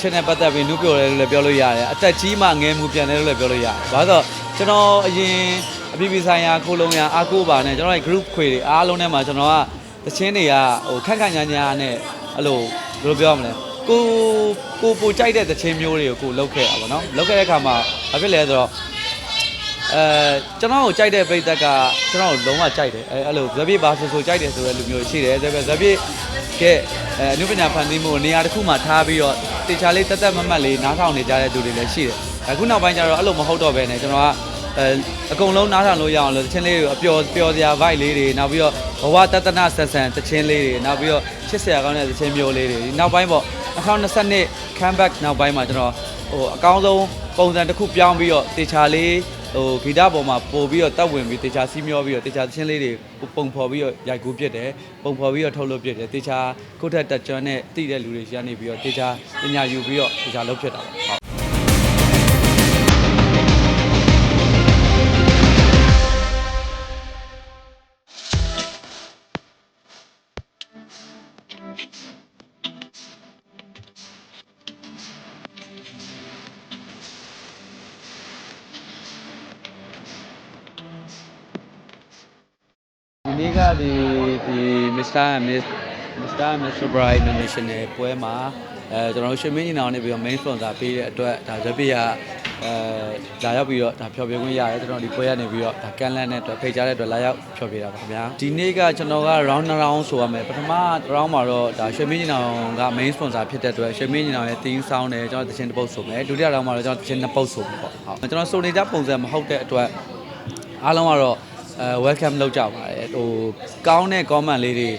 ချက်နဲ့ပတ်သက်ပြီးနုပြောတယ်လို့လည်းပြောလို့ရတယ်အသက်ကြီးမှငယ်မှုပြန်တယ်လို့လည်းပြောလို့ရတယ်ဘာလို့လဲဆိုတော့ကျွန်တော်အရင်အပြည်ပြည်ဆိုင်ရာခိုးလုံးရအားကိုးပါနဲ့ကျွန်တော်ရဲ့ group ခွေတွေအားလုံးထဲမှာကျွန်တော်ကတချင်းတွေကဟိုခက်ခက်ညာညာနဲ့အဲ့လိုဘယ်လိုပြောရမလဲကိုကိုပိုကြိုက်တဲ့တချင်းမျိုးတွေကိုကိုလောက်ခဲ့တာပေါ့နော်လောက်ခဲ့တဲ့အခါမှာဘာဖြစ်လဲဆိုတော့အဲကျွန်တော်ကိုကြိုက်တဲ့ပိတ်သက်ကကျွန်တော်ကိုလုံးဝကြိုက်တယ်အဲအဲ့လိုဇက်ပြေပါဆိုဆိုကြိုက်တယ်ဆိုတဲ့လူမျိုးရှိတယ်ဇက်ပြေဇက်ပြေကဲအဲအနုပညာဖန်တီးမှုကိုနေရာတစ်ခုမှာထားပြီးတော့ တေချာလေးတက်တက်မတ်မတ်လေးနားထောင်နေကြတဲ့လူတွေလည်းရှိတယ်အခုနောက်ပိုင်းကျတော့အဲ့လိုမဟုတ်တော့ဘဲနဲ့ကျွန်တော်ကအဲအကုန်လုံးနားထောင်လို့ရအောင်လို့တချင်းလေးတွေအပျော်ပျော်စရာ vibe လေးတွေနောက်ပြီးတော့ဘဝတတနာဆက်ဆန်တချင်းလေးတွေနောက်ပြီးတော့ချစ်စရာကောင်းတဲ့တချင်းမျိုးလေးတွေဒီနောက်ပိုင်းပေါ့2022 comeback နောက်ပိုင်းမှာကျွန်တော်ဟိုအကောင်းဆုံးပုံစံတစ်ခုပြောင်းပြီးတော့တေချာလေး ဟိုဂီတပေါ်မှာပို့ပြီးတော့တက်ဝင်ပြီးတေချာစီးမျောပြီးတော့တေချာသချင်းလေးတွေပုံဖော်ပြီးတော့ရိုက်ကူးပြစ်တယ်ပုံဖော်ပြီးတော့ထုတ်လုပ်ပြစ်တယ်တေချာကိုယ့်ထက်တက်ကြွနဲ့တည်တဲ့လူတွေရှိကနေပြီးတော့တေချာပညာယူပြီးတော့တေချာလုပ်ဖြစ်တာပေါ့ဟုတ် ဒီနေ့ကဒီဒီ Mr. and Miss Mr. and Mr. Bright International ပွဲမှာအဲကျွန်တော်တို့ရှင်မင်းညီနောင်နေပြီးတော့ main sponsor ပေးတဲ့အတွက်ဒါဇပိကအဲလာရောက်ပြီးတော့ဒါဖျော်ဖြေခွင့်ရတယ်ကျွန်တော်ဒီပွဲကနေပြီးတော့ဒါကန်လန်နဲ့အတွက်ဖိတ်ကြားတဲ့အတွက်လာရောက်ဖျော်ဖြေတာပါခင်ဗျာဒီနေ့ကကျွန်တော်က round round ဆိုရမယ်ပထမ round မှာတော့ဒါရှင်မင်းညီနောင်က main sponsor ဖြစ်တဲ့အတွက်ရှင်မင်းညီနောင်ရဲ့ team sound နဲ့ကျွန်တော်တခြင်းတစ်ပုတ်ဆိုမယ်ဒုတိယ round မှာတော့ကျွန်တော်တခြင်းနှစ်ပုတ်ဆိုမယ်ပေါ့ဟုတ်ကျွန်တော်စုံနေကြပုံစံမဟုတ်တဲ့အတွက်အားလုံးကတော့ အဲ welcome လုပ်ကြပါတယ်ဟိုကောင်းတဲ့ comment လေးတွေ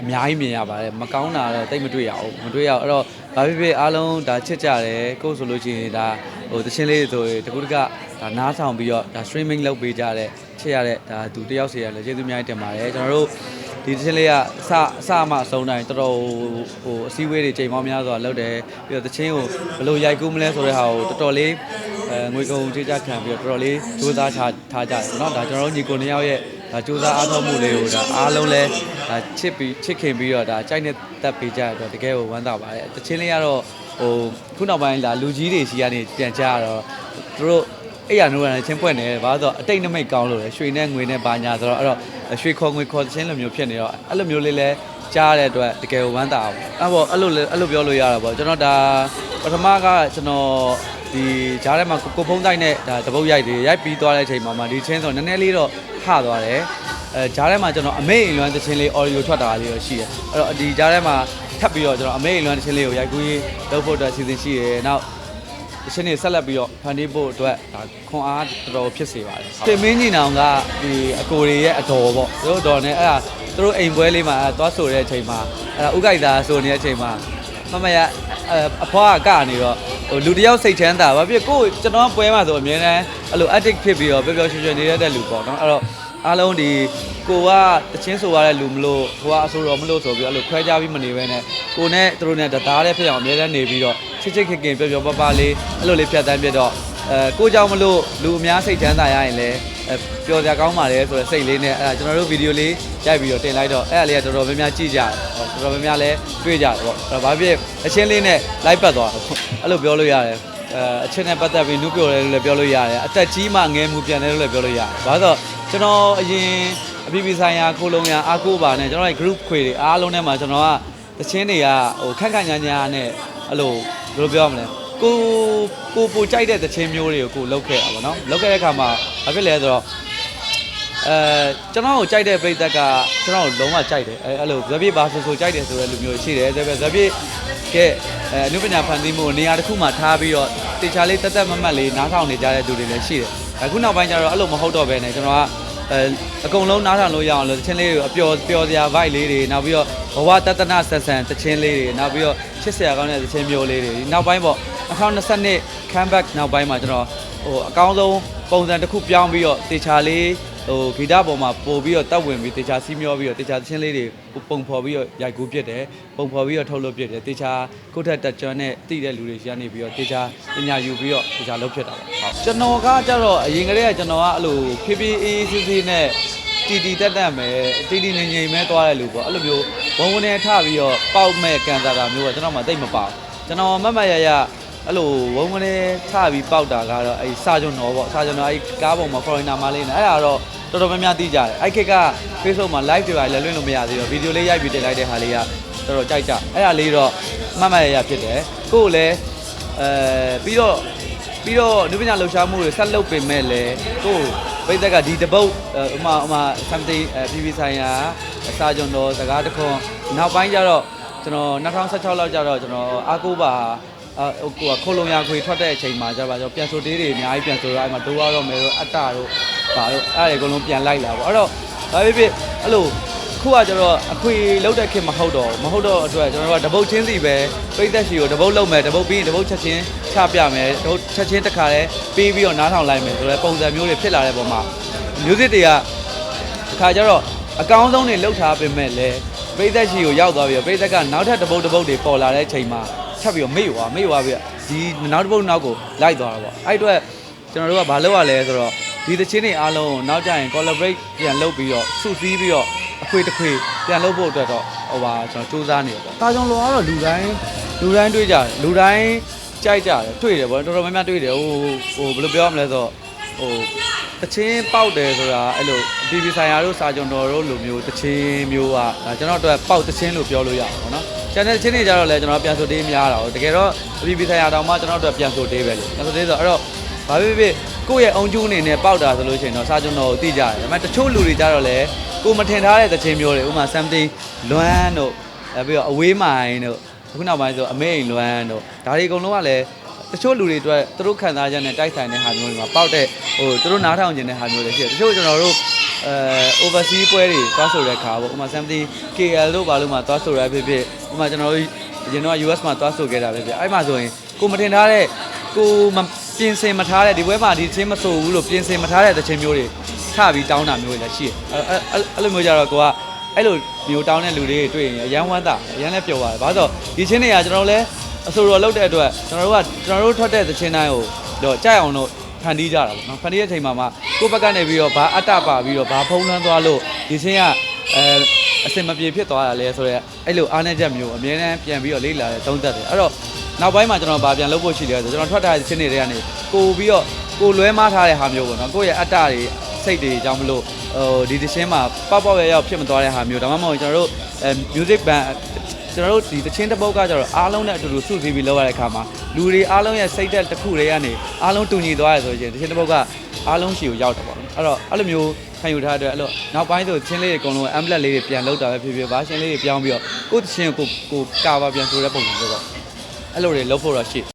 အများကြီးမြင်ရပါတယ်မကောင်းတာတော့တိတ်မတွေ့ရဘူးမတွေ့ရဘူးအဲ့တော့ဘာဖြစ်ဖြစ်အားလုံးဒါချစ်ကြတယ်ကိုယ်ဆိုလို့ရှိရင်ဒါဟိုတချင်းလေးတွေဆိုရင်တကူတကဒါနားဆောင်ပြီးတော့ဒါ streaming လုပ်ပေးကြတဲ့ချစ်ရတဲ့ဒါသူတယောက်စီရလည်းကျေးဇူးအများကြီးတင်ပါတယ်ကျွန်တော်တို့ဒီတချင်းလေးကအစအစမှအဆုံးတိုင်းတော်တော်ဟိုအစည်းအဝေးတွေချိန်ပေါင်းများစွာလုပ်တယ်ပြီးတော့တချင်းကိုဘယ်လိုရိုက်ကူးမလဲဆိုတဲ့ဟာကိုတော်တော်လေးအဲ ငွေကုန်ကြေးကြခံပြီးတော့တော်တော်လေးစူးစမ်းထားထားကြတယ်เนาะဒါကျွန်တော်တို့ညီကိုနှစ်ယောက်ရဲ့ဒါစူးစမ်းအားထုတ်မှုလေးကိုဒါအားလုံးလဲဒါချစ်ပြီးချစ်ခင်ပြီးတော့ဒါကြိုက်နေတက်ပေးကြရတော့တကယ်ကိုဝမ်းသာပါတယ်တချင်းလေးကတော့ဟိုခုနောက်ပိုင်းလာလူကြီးတွေစီကနေပြန်ကြရတော့သူတို့အဲ့ရနိုးရချင်းပွက်နေတယ်ဘာလို့ဆိုတော့အတိတ်နမိတ်ကောင်းလို့လေရွှေနဲ့ငွေနဲ့ဘာညာဆိုတော့အဲ့တော့ရွှေခေါ်ငွေခေါ်ချင်းလိုမျိုးဖြစ်နေတော့အဲ့လိုမျိုးလေးလဲကြားရတဲ့အတွက်တကယ်ကိုဝမ်းသာအောင်အဲ့ပေါ့အဲ့လိုလေအဲ့လိုပြောလို့ရတာပေါ့ကျွန်တော်ဒါပထမကကျွန်တော် ဒီဂျားထဲမှာကိုကိုဖုံးတိုင်းနဲ့ဒါတပုတ်ရိုက်တွေရိုက်ပြီးသွားတဲ့အချိန်မှာမှဒီချင်းဆိုနည်းနည်းလေးတော့ထသွားတယ်အဲဂျားထဲမှာကျွန်တော်အမေအိမ်လွမ်းတချင်းလေး audio ထွက်တာလေးတော့ရှိတယ်အဲ့တော့ဒီဂျားထဲမှာထပ်ပြီးတော့ကျွန်တော်အမေအိမ်လွမ်းတချင်းလေးကိုရိုက်ကူးရေးလုပ်ဖို့အတွက်စီစဉ်ရှိတယ်နောက်တချင်းလေးဆက်လက်ပြီးတော့ဖန်တီးဖို့အတွက်ဒါခွန်အားတော်တော်ဖြစ်စေပါတယ်တင်မင်းကြီးနောင်ကဒီအကိုတွေရဲ့အတော်ပေါ့သူတို့တော်နဲ့အဲ့ဒါသူတို့အိမ်ပွဲလေးမှာအဲ့သွားဆိုတဲ့အချိန်မှာအဲ့ဒါဥကြိုက်တာဆိုနေတဲ့အချိန်မှာမမရ အဖွားကကနေတော့ဟိုလူတယောက်စိတ်ချမ်းသာဘာဖြစ်ကိုကျွန်တော်ပွဲမှာဆိုအမြဲတမ်းအဲ့လို addict ဖြစ်ပြီးတော့ပျော်ပျော်ရွှင်ရွှင်နေရတဲ့လူပေါ့နော်အဲ့တော့အားလုံးဒီကိုကတချင်းဆိုရတဲ့လူမလို့ကိုကအဆိုတော်မလို့ဆိုပြီးအဲ့လိုခွဲခြားပြီးမနေဘဲနဲ့ကိုနဲ့သူတို့နဲ့တသားတဲ့ဖြစ်အောင်အမြဲတမ်းနေပြီးတော့ချစ်ချစ်ခင်ခင်ပျော်ပျော်ပါပါလေးအဲ့လိုလေးဖြတ်တန်းပြတော့အဲကိုကြောင့်မလို့လူအများစိတ်ချမ်းသာရရင်လည်းအဲ ပျော်စရာကောင်းပါလေဆိုတဲ့စိတ်လေးနဲ့အဲ့ဒါကျွန်တော်တို့ဗီဒီယိုလေးရိုက်ပြီးတော့တင်လိုက်တော့အဲ့ဒါလေးကတော်တော်များများကြည့်ကြတယ်တော်တော်များများလည်းတွေ့ကြတယ်ပေါ့အဲ့တော့ဘာဖြစ်အချင်းလေးနဲ့လိုက်ပတ်သွားတော့အဲ့လိုပြောလို့ရတယ်အဲအချင်းနဲ့ပတ်သက်ပြီးနုပြောတယ်လို့လည်းပြောလို့ရတယ်အသက်ကြီးမှငယ်မှုပြန်တယ်လို့လည်းပြောလို့ရတယ်ဘာလို့ဆိုတော့ကျွန်တော်အရင်အပြည်ပြည်ဆိုင်ရာခိုးလုံးရအားကိုးပါနဲ့ကျွန်တော်ရဲ့ group ခွေတွေအားလုံးထဲမှာကျွန်တော်ကတချင်းတွေကဟိုခက်ခက်ညာညာနဲ့အဲ့လိုဘယ်လိုပြောရမလဲ ကိုကိုပိုကြိုက်တဲ့တချင်းမျိုးတွေကိုကိုလုပ်ခဲ့တာပေါ့နော်လုပ်ခဲ့တဲ့အခါမှာဘာဖြစ်လဲဆိုတော့အဲကျွန်တော်ကိုကြိုက်တဲ့ပိတ်သက်ကကျွန်တော်ကိုလုံးဝကြိုက်တယ်အဲအဲ့လိုဇက်ပြေပါဆိုဆိုကြိုက်တယ်ဆိုတဲ့လူမျိုးရှိတယ်ဇက်ပြေဇက်ပြေကဲအဲအနုပညာဖန်တီးမှုကိုနေရာတစ်ခုမှာထားပြီးတော့တေချာလေးတက်တက်မတ်မတ်လေးနားထောင်နေကြတဲ့လူတွေလည်းရှိတယ်အခုနောက်ပိုင်းကျတော့အဲ့လိုမဟုတ်တော့ဘဲနဲ့ကျွန်တော်ကအဲအကုန်လုံးနားထောင်လို့ရအောင်လို့တချင်းလေးတွေအပျော်ပျော်စရာ vibe လေးတွေနောက်ပြီးတော့ဘဝတတနာဆက်ဆန်တချင်းလေးတွေနောက်ပြီးတော့ ချစ်စရာကောင်းတဲ့တချင်းမျိုးလေးတွေဒီနောက်ပိုင်းပေါ့2022 comeback နောက်ပိုင်းမှာကျွန်တော်ဟိုအကောင်းဆုံးပုံစံတစ်ခုပြောင်းပြီးတော့တေချာလေးဟိုဂီတပေါ်မှာပို့ပြီးတော့တက်ဝင်ပြီးတေချာစီးမျောပြီးတော့တေချာသချင်းလေးတွေပုံဖော်ပြီးတော့ရိုက်ကူးပြစ်တယ်ပုံဖော်ပြီးတော့ထုတ်လုပ်ပြစ်တယ်တေချာကိုယ့်ထက်တက်ကြွနဲ့တည်တဲ့လူတွေရှိကနေပြီးတော့တေချာပညာယူပြီးတော့တေချာလုပ်ဖြစ်တာပေါ့ဟုတ်ကျွန်တော်ကကြတော့အရင်ကတည်းကကျွန်တော်ကအဲ့လိုဖြည်းဖြည်းအေးအေးဆေးဆေးနဲ့တီတီတက်တက်မယ်တီတီငိမ်ငိမ်မဲသွားတဲ့လူပေါ့အဲ့လိုမျိုး ဘုံဝင်နေထပြီးတော့ပေါက်မဲ့ကန်စားတာမျိုးကကျွန်တော်မှတိတ်မပါဘူးကျွန်တော်မတ်မတ်ရရအဲ့လိုဝုံကနေထပြီးပေါက်တာကတော့အဲ့စာကြုံတော်ပေါ့စာကြုံတော်အဲ့ကားပေါ်မှာ foreigner မလေးနဲ့အဲ့ဒါတော့တော်တော်များများသိကြတယ်အဲ့ခက်က Facebook မှာ live တွေပါလည်းလွှင့်လို့မရသေးတော့ဗီဒီယိုလေးရိုက်ပြီးတင်လိုက်တဲ့ဟာလေးကတော်တော်ကြိုက်ကြအဲ့ဒါလေးတော့မတ်မတ်ရရဖြစ်တယ်ကိုယ်လည်းအဲပြီးတော့ ပြီးတော့နုပညာလှူရှားမှုတွေဆက်လုပ်ပင်မဲ့လည်းကိုယ်ပိတ်သက်ကဒီတပုတ်ဥမာဥမာ something အဲ PV ဆိုင်ရာစာကြုံတော်စကားတခွန်းနောက်ပိုင်းကျတော့ကျွန်တော်2016လောက်ကျတော့ကျွန်တော်အားကိုးပါအာဟိုကိုကခိုးလုံရခွေထွက်တဲ့အချိန်မှာကျပါကျွန်တော်ပြန်ဆိုတေးတွေအများကြီးပြန်ဆိုတော့အဲ့မှာဒိုးရတော့မယ်တော့အတ္တတို့ဘာတို့အဲ့ဒါတွေအကုန်လုံးပြန်လိုက်လာပေါ့အဲ့တော့ဒါဖြစ်ဖြစ်အဲ့လိုခုကကျတော့အခွေလောက်တဲ့ခင်မဟုတ်တော့မဟုတ်တော့အတွက်ကျွန်တော်တို့ကတပုတ်ချင်းစီပဲပြိသက်စီကိုတပုတ်လုံးမယ်တပုတ်ပြီးရင်တပုတ်ချက်ချင်း ချပြမယ်တပုတ်ချက်ချင်းတစ်ခါလဲပြီးပြီးတော့နားထောင်လိုက်မယ်ဆိုတော့ပုံစံမျိုးတွေဖြစ်လာတဲ့ပုံမှာ music တွေကအခါကျတော့အကောင်းဆုံးတွေလှုပ်ထားပေမဲ့လည်းပိတ်သက်ရှိကိုရောက်သွားပြီးတော့ပိတ်သက်ကနောက်ထပ်တစ်ပုတ်တစ်ပုတ်တွေပေါ်လာတဲ့ချိန်မှာချက်ပြီးတော့မေ့သွားမေ့သွားပြီးတော့ဒီနောက်တစ်ပုတ်နောက်ကိုလိုက်သွားတာပေါ့အဲ့အတွက်ကျွန်တော်တို့ကဘာလုပ်ရလဲဆိုတော့ဒီသချင်းတွေအားလုံးကိုနောက်ကျရင် collaborate ပြန်လုပ်ပြီးတော့စုစည်းပြီးတော့အခွေတစ်ခွေပြန်လုပ်ဖို့အတွက်တော့ဟိုပါကျွန်တော်စူးစမ်းနေတယ်ပေါ့။ဒါကြောင့်လောကတော့လူတိုင်းလူတိုင်းတွေးကြတယ်လူတိုင်း ကြိုက်ကြတယ်တွေ့တယ်ပေါ့တော်တော်များများတွေ့တယ်ဟိုဟိုဘယ်လိုပြောရမလဲဆိုတော့ဟိုတချင်းပေါက်တယ်ဆိုတာအဲ့လိုအပြည်ပြည်ဆိုင်ရာတို့စာကြုံတော်တို့လိုမျိုးတချင်းမျိုးကဒါကျွန်တော်တို့ပေါက်တချင်းလို့ပြောလို့ရအောင်ပေါ့နော်ကျန်တဲ့တချင်းတွေကြတော့လဲကျွန်တော်ပြန်ဆိုတေးများတာဟုတ်တကယ်တော့အပြည်ပြည်ဆိုင်ရာတောင်မှကျွန်တော်တို့ပြန်ဆိုတေးပဲလေပြန်ဆိုတေးဆိုတော့အဲ့တော့ဘာဖြစ်ဖြစ်ကိုယ့်ရဲ့အုံကျူးအနေနဲ့ပေါက်တာဆိုလို့ရှိရင်တော့စာကြုံတော်ကိုသိကြတယ်ဒါပေမဲ့တချို့လူတွေကြတော့လဲကိုယ်မထင်ထားတဲ့တချင်းမျိုးတွေဥပမာ something လွမ်းတို့အဲပြီးတော့အဝေးမိုင်တို့ အခုနောက်ပိုင်းဆိုအမေအိမ်လွမ်းတို့ဒါတွေအကုန်လုံးကလည်းတချို့လူတွေအတွက်သူတို့ခံစားချက်နဲ့တိုက်ဆိုင်တဲ့ဟာမျိုးတွေမှာပေါက်တဲ့ဟိုသူတို့နားထောင်ခြင်းတဲ့ဟာမျိုးတွေရှိတယ်တချို့ကျွန်တော်တို့အဲ overseas ပွဲတွေသွားဆိုတဲ့ခါပေါ့ဥပမာ something KL တို့ဘာလို့မှသွားဆိုရဖြစ်ဖြစ်ဥပမာကျွန်တော်တို့ရင်တော့ US မှာသွားဆိုခဲ့တာပဲဖြစ်အဲ့မှာဆိုရင်ကိုမထင်ထားတဲ့ကိုမပြင်ဆင်မထားတဲ့ဒီပွဲမှာဒီချင်းမဆိုဘူးလို့ပြင်ဆင်မထားတဲ့တခြင်းမျိုးတွေထပြီးတောင်းတာမျိုးတွေလည်းရှိတယ်အဲ့အဲ့အဲ့လိုမျိုးကြတော့ကိုက အဲ့လိုမျိုးတောင်းတဲ့လူတွေတွေ့ရင်အရန်ဝမ်းသာအရန်လည်းပျော်ပါတယ်ဘာလို့ဆိုဒီချင်းတွေကကျွန်တော်တို့လည်းအဆိုတော်လောက်တဲ့အတွက်ကျွန်တော်တို့ကကျွန်တော်တို့ထွက်တဲ့သချင်းတိုင်းကိုတော့ကြိုက်အောင်တော့ဖန်တီးကြတာပေါ့နော်ဖန်တီးတဲ့အချိန်မှာမှကိုယ့်ဘက်ကနေပြီးတော့ဘာအတ္တပါပြီးတော့ဘာဖုံးလွှမ်းသွားလို့ဒီချင်းကအဲအစင်မပြေဖြစ်သွားတာလဲဆိုတော့အဲ့လိုအားနေချက်မျိုးအမြဲတမ်းပြန်ပြီးတော့လေ့လာတဲ့သုံးသက်တယ်အဲ့တော့နောက်ပိုင်းမှာကျွန်တော်ဗာပြန်လုပ်ဖို့ရှိတယ်ဆိုကျွန်တော်ထွက်ထားတဲ့ချင်းတွေတွေကနေကိုပြီးတော့ကိုလွဲမားထားတဲ့ဟာမျိုးပေါ့နော်ကိုယ့်ရဲ့အတ္တတွေ စိတ်တွေကြောင့်မလို့ဟိုဒီတချင်းမှာပေါက်ပေါက်ရရောက်ဖြစ်မသွားတဲ့ဟာမျိုးဒါမှမဟုတ်ကျွန်တော်တို့အဲ music band ကျွန်တော်တို့ဒီတချင်းတစ်ပုတ်ကကျတော့အားလုံးနဲ့အတူတူစုစည်းပြီးလောက်ရတဲ့အခါမှာလူတွေအားလုံးရဲ့စိတ်သက်တစ်ခုတည်းကနေအားလုံးတူညီသွားရဆိုရင်တချင်းတစ်ပုတ်ကအားလုံးရှီကိုရောက်တယ်ပေါ့နော်အဲ့တော့အဲ့လိုမျိုးခံယူထားတဲ့အတွက်အဲ့လိုနောက်ပိုင်းဆိုချင်းလေးတွေအကုန်လုံး amplet လေးတွေပြန်လောက်တာပဲဖြစ်ဖြစ် version လေးတွေပြောင်းပြီးတော့ကိုယ့်တချင်းကိုကိုကိုကာပါပြန်ဆိုတဲ့ပုံစံမျိုးပေါ့အဲ့လိုတွေလုပ်ဖို့တော့ရှိ